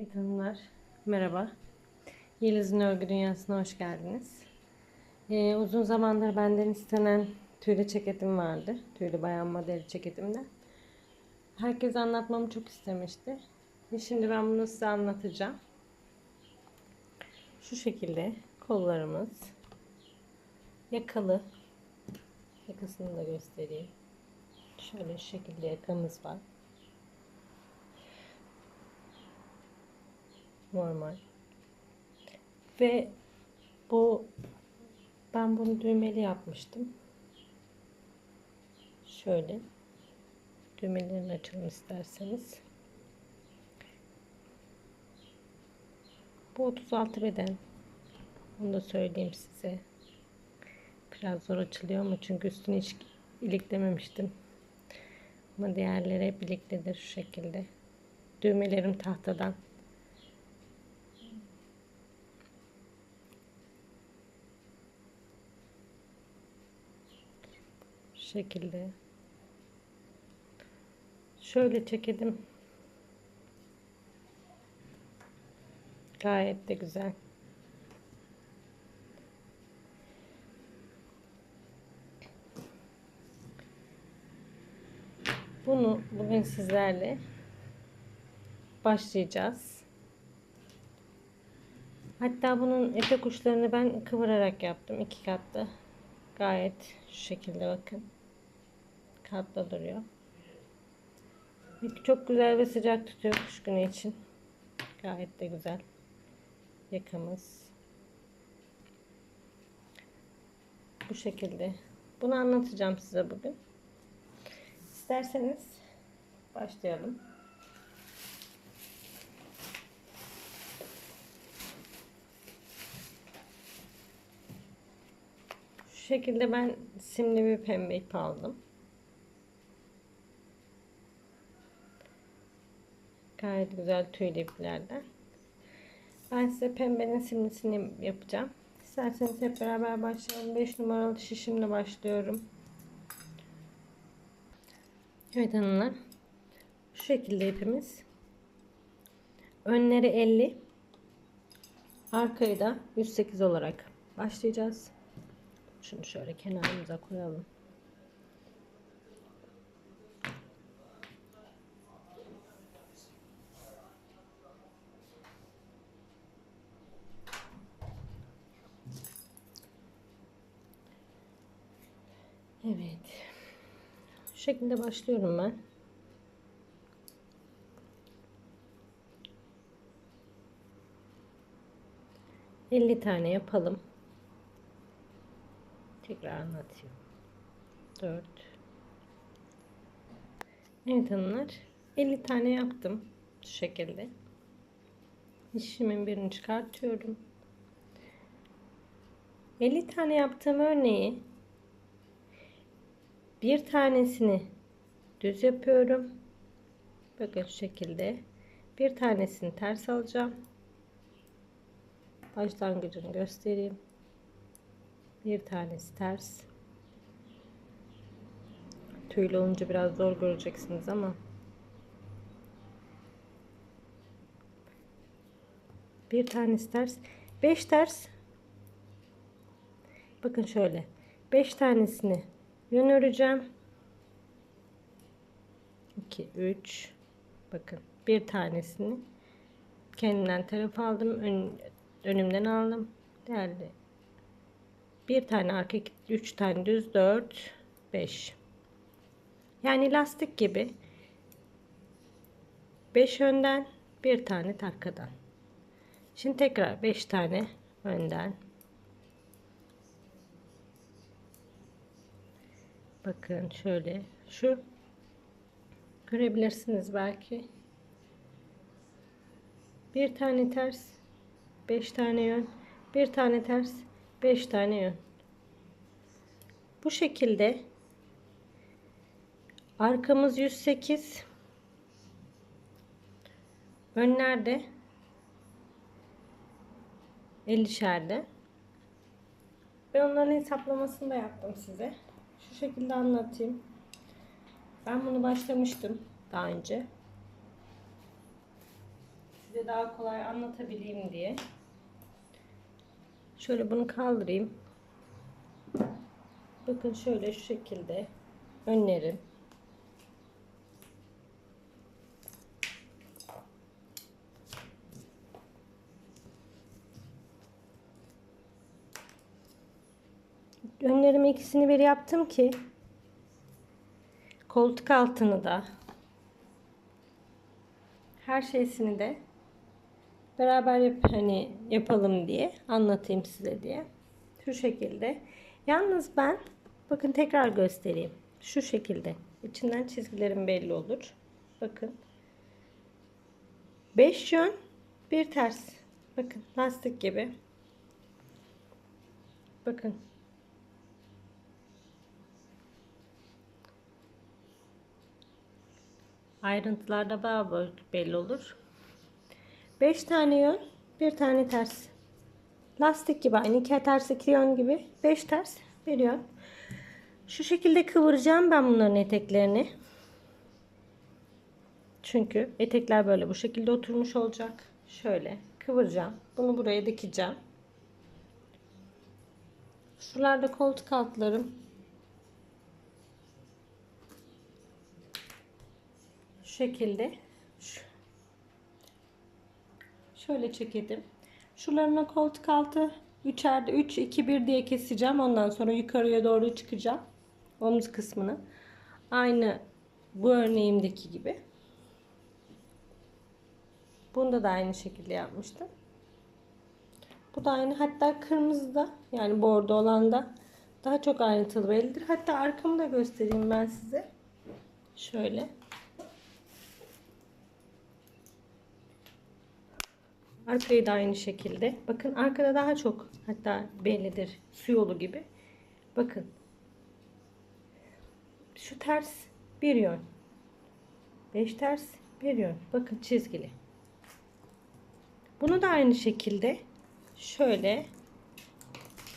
Evet merhaba. Yeliz'in örgü dünyasına hoş geldiniz. Ee, uzun zamandır benden istenen tüylü ceketim vardı. Tüylü bayan modeli ceketimden. Herkes anlatmamı çok istemişti. Ve şimdi ben bunu size anlatacağım. Şu şekilde kollarımız yakalı. Yakasını da göstereyim. Şöyle şekilde yakamız var. Normal. Ve bu ben bunu düğmeli yapmıştım. Şöyle düğmelerini açalım isterseniz. Bu 36 beden. Onu da söyleyeyim size. Biraz zor açılıyor ama çünkü üstünü hiç iliklememiştim. Ama diğerleri hep iliklidir şu şekilde. Düğmelerim tahtadan. Şekilde. Şöyle çekelim. Gayet de güzel. Bunu bugün sizlerle başlayacağız. Hatta bunun etek uçlarını ben kıvırarak yaptım. iki katlı. Gayet şu şekilde bakın. Katlı duruyor. Çok güzel ve sıcak tutuyor kış günü için. Gayet de güzel. Yakamız. Bu şekilde. Bunu anlatacağım size bugün. İsterseniz başlayalım. Şu şekilde ben simli bir pembe ip aldım. Gayet güzel tüylü iplerden. Ben size pembenin simlisini yapacağım. İsterseniz hep beraber başlayalım. 5 numaralı şişimle başlıyorum. Evet hanımlar. Şu şekilde ipimiz. Önleri 50. Arkayı da 108 olarak başlayacağız. Şunu şöyle kenarımıza koyalım. Evet. Şu şekilde başlıyorum ben. Elli tane yapalım. Tekrar anlatayım. 4 Evet hanımlar 50 tane yaptım şu şekilde işimin birini çıkartıyorum 50 tane yaptığım örneği bir tanesini düz yapıyorum bakın şu şekilde bir tanesini ters alacağım başlangıcını göstereyim bir tanesi ters. Tüylü olunca biraz zor göreceksiniz ama. Bir tanesi ters. Beş ters. Bakın şöyle. Beş tanesini yön öreceğim. 2, 3. Bakın. Bir tanesini kendimden taraf aldım. Ön, önümden aldım. Değerli bir tane arka, üç tane düz, dört, beş. Yani lastik gibi. Beş önden, bir tane arkadan. Şimdi tekrar beş tane önden. Bakın şöyle şu görebilirsiniz belki. Bir tane ters, beş tane yön, bir tane ters, 5 tane yön. Bu şekilde arkamız 108 önlerde 50'şerde ve onların hesaplamasını da yaptım size. Şu şekilde anlatayım. Ben bunu başlamıştım daha önce. size daha kolay anlatabileyim diye. Şöyle bunu kaldırayım. Bakın şöyle şu şekilde önlerim. Önlerimi ikisini bir yaptım ki koltuk altını da her şeysini de beraber yap hani yapalım diye anlatayım size diye. Şu şekilde. Yalnız ben bakın tekrar göstereyim. Şu şekilde. İçinden çizgilerim belli olur. Bakın. 5 yön, bir ters. Bakın lastik gibi. Bakın. Ayrıntılarda daha belli olur. 5 tane yön, bir tane ters. Lastik gibi aynı iki ters iki yön gibi 5 ters bir yön. Şu şekilde kıvıracağım ben bunların eteklerini. Çünkü etekler böyle bu şekilde oturmuş olacak. Şöyle kıvıracağım. Bunu buraya dikeceğim. Şuralarda koltuk altlarım. Şekilde. Şöyle çekelim. Şuralarına koltuk altı üçerde 3 2 1 diye keseceğim. Ondan sonra yukarıya doğru çıkacağım. Omuz kısmını. Aynı bu örneğimdeki gibi. Bunda da aynı şekilde yapmıştım. Bu da aynı. Hatta kırmızı da yani bordo olan da daha çok ayrıntılı bellidir. Hatta arkamı da göstereyim ben size. Şöyle. Arkayı da aynı şekilde. Bakın arkada daha çok hatta bellidir. Su yolu gibi. Bakın. Şu ters bir yön. 5 ters bir yön. Bakın çizgili. Bunu da aynı şekilde şöyle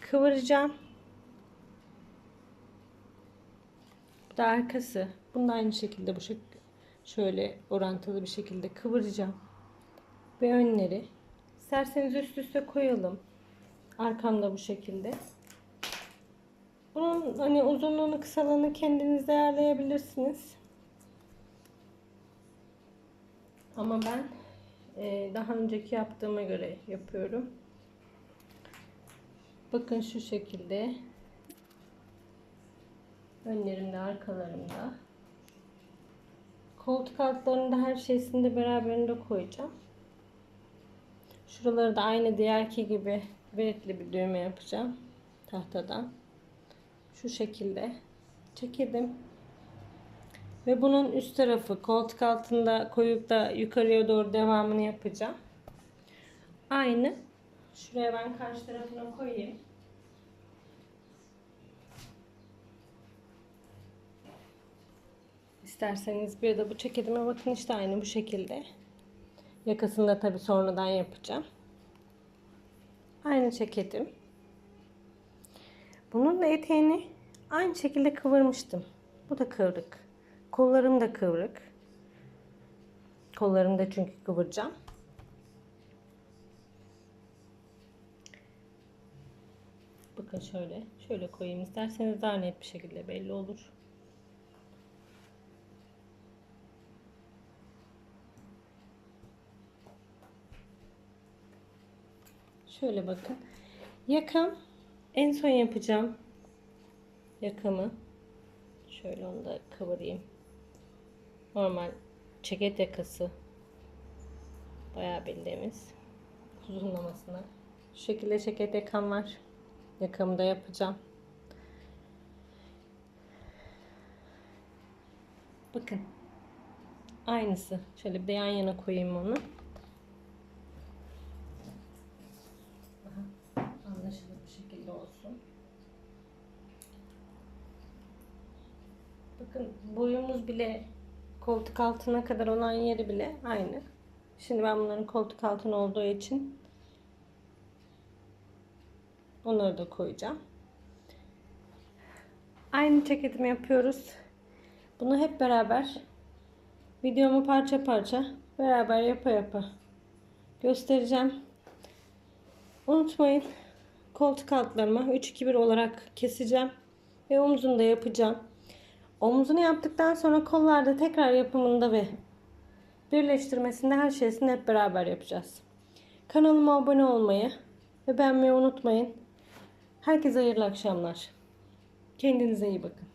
kıvıracağım. Bu da arkası. Bunu da aynı şekilde bu şekilde şöyle orantılı bir şekilde kıvıracağım. Ve önleri isterseniz üst üste koyalım. Arkamda bu şekilde. Bunun hani uzunluğunu kısalığını kendiniz ayarlayabilirsiniz. Ama ben e, daha önceki yaptığıma göre yapıyorum. Bakın şu şekilde. Önlerimde, arkalarımda. Koltuk altlarında her şeysini de beraberinde koyacağım. Şuraları da aynı diğerki gibi veritli bir düğme yapacağım. Tahtadan. Şu şekilde çekildim. Ve bunun üst tarafı koltuk altında koyup da yukarıya doğru devamını yapacağım. Aynı. Şuraya ben karşı tarafına koyayım. İsterseniz bir de bu ceketime bakın işte aynı bu şekilde. Yakasını da tabi sonradan yapacağım. Aynı ceketim. Bunun da eteğini aynı şekilde kıvırmıştım. Bu da kıvrık. Kollarım da kıvrık. Kollarımı da çünkü kıvıracağım. Bakın şöyle. Şöyle koyayım isterseniz daha net bir şekilde belli olur. Şöyle bakın. Yakam en son yapacağım. Yakamı. Şöyle onu da kıvırayım. Normal ceket yakası. Bayağı bildiğimiz. Uzunlamasına. Şu şekilde ceket yakam var. Yakamı da yapacağım. Bakın. Aynısı. Şöyle bir de yan yana koyayım onu. anlaşılır bir şekilde olsun. Bakın boyumuz bile koltuk altına kadar olan yeri bile aynı. Şimdi ben bunların koltuk altına olduğu için onları da koyacağım. Aynı ceketimi yapıyoruz. Bunu hep beraber videomu parça parça beraber yapa yapa göstereceğim. Unutmayın koltuk altlarımı 3-2-1 olarak keseceğim ve omzunu da yapacağım. Omzunu yaptıktan sonra kollarda tekrar yapımında ve birleştirmesinde her şeysini hep beraber yapacağız. Kanalıma abone olmayı ve beğenmeyi unutmayın. Herkese hayırlı akşamlar. Kendinize iyi bakın.